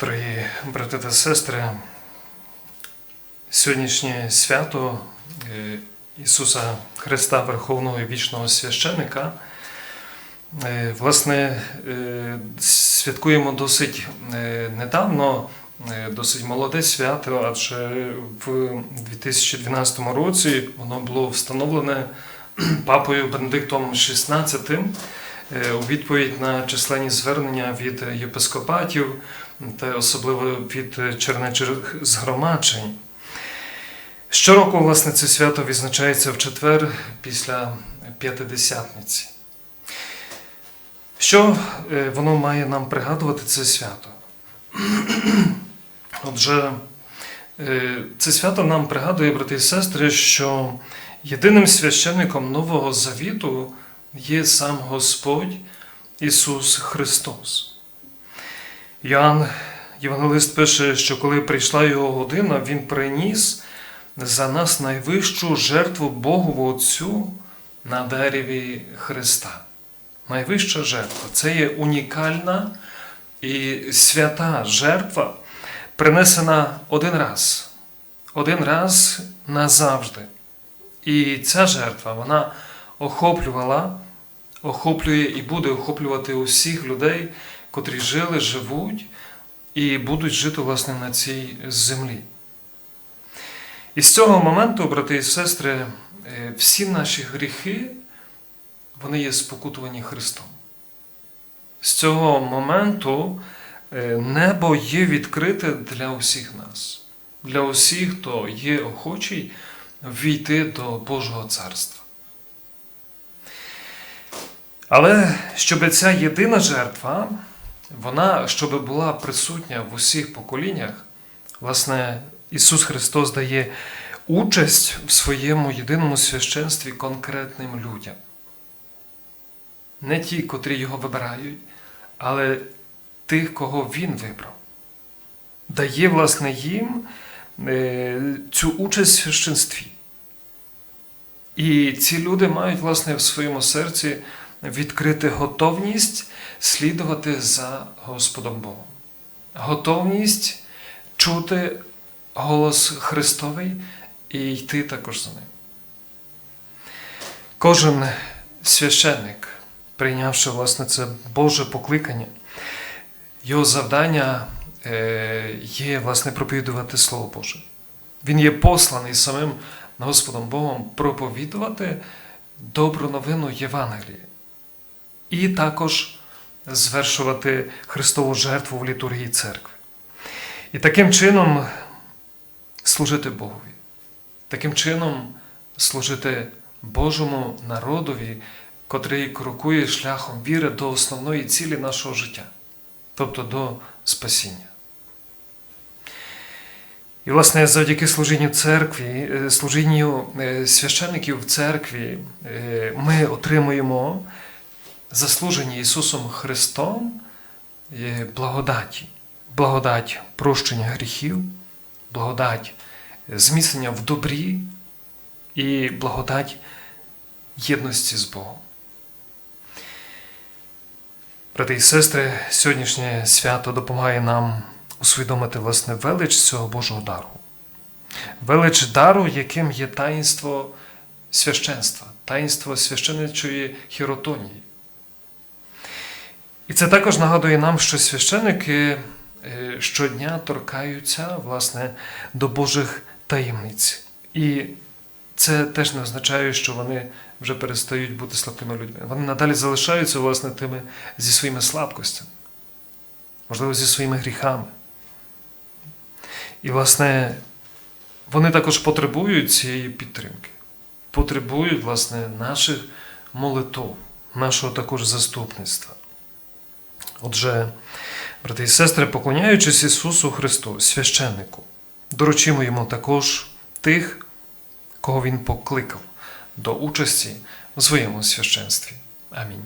Дорогі брати та сестри, сьогоднішнє свято е, Ісуса Христа, Верховного і вічного священика, е, власне, е, святкуємо досить недавно, досить молоде свято, адже в 2012 році воно було встановлене папою Бенедиктом XVI у відповідь на численні звернення від єпископатів та особливо від чернечих згромаджень. Щороку, власне, це свято відзначається в четвер після П'ятидесятниці. Що е, воно має нам пригадувати це свято? Отже, е, це свято нам пригадує, брати і сестри, що єдиним священником Нового Завіту є сам Господь Ісус Христос. Йоанн Євангелист пише, що коли прийшла його година, Він приніс за нас найвищу жертву Богову Отцю на дереві Христа. Найвища жертва це є унікальна і свята жертва, принесена один раз, один раз назавжди. І ця жертва вона охоплювала, охоплює і буде охоплювати усіх людей, котрі жили, живуть і будуть жити власне на цій землі. І з цього моменту, брати і сестри, е, всі наші гріхи, вони є спокутувані Христом. З цього моменту е, небо є відкрите для усіх нас, для усіх, хто є охочий війти до Божого царства. Але щоб ця єдина жертва, вона щоб була присутня в усіх поколіннях, власне, Ісус Христос дає участь в своєму єдиному священстві конкретним людям. Не ті, котрі його вибирають, але тих, кого Він вибрав. Дає, власне, їм е, цю участь в священстві. І ці люди мають, власне, в своєму серці відкрити готовність слідувати за Господом Богом. Готовність чути голос Христовий і йти також за ним. Кожен священник, прийнявши власне це Боже покликання, його завдання е, є власне проповідувати Слово Боже. Він є посланий самим Господом Богом проповідувати добру новину Євангелії і також звершувати Христову жертву в літургії церкви. І таким чином служити Богові, таким чином служити Божому народові, котрий крокує шляхом віри до основної цілі нашого життя, тобто до спасіння. І, власне, завдяки служінню церкві, е, служінню е, священників в церкві, е, ми отримуємо заслужені Ісусом Христом благодаті, благодать прощення гріхів, благодать зміцнення в добрі і благодать єдності з Богом. Брати і сестри, сьогоднішнє свято допомагає нам усвідомити власне велич цього Божого дару. Велич дару, яким є таїнство священства, таїнство священичої хіротонії. І це також нагадує нам, що священики е, щодня торкаються власне, до Божих таємниць. І це теж не означає, що вони вже перестають бути слабкими людьми. Вони надалі залишаються власне, тими зі своїми слабкостями, можливо, зі своїми гріхами. І, власне, вони також потребують цієї підтримки, потребують, власне, наших молитов, нашого також заступництва. Отже, брати і сестри, поклоняючись Ісусу Христу, священнику, доручимо йому також тих, кого Він покликав до участі в своєму священстві. Амінь.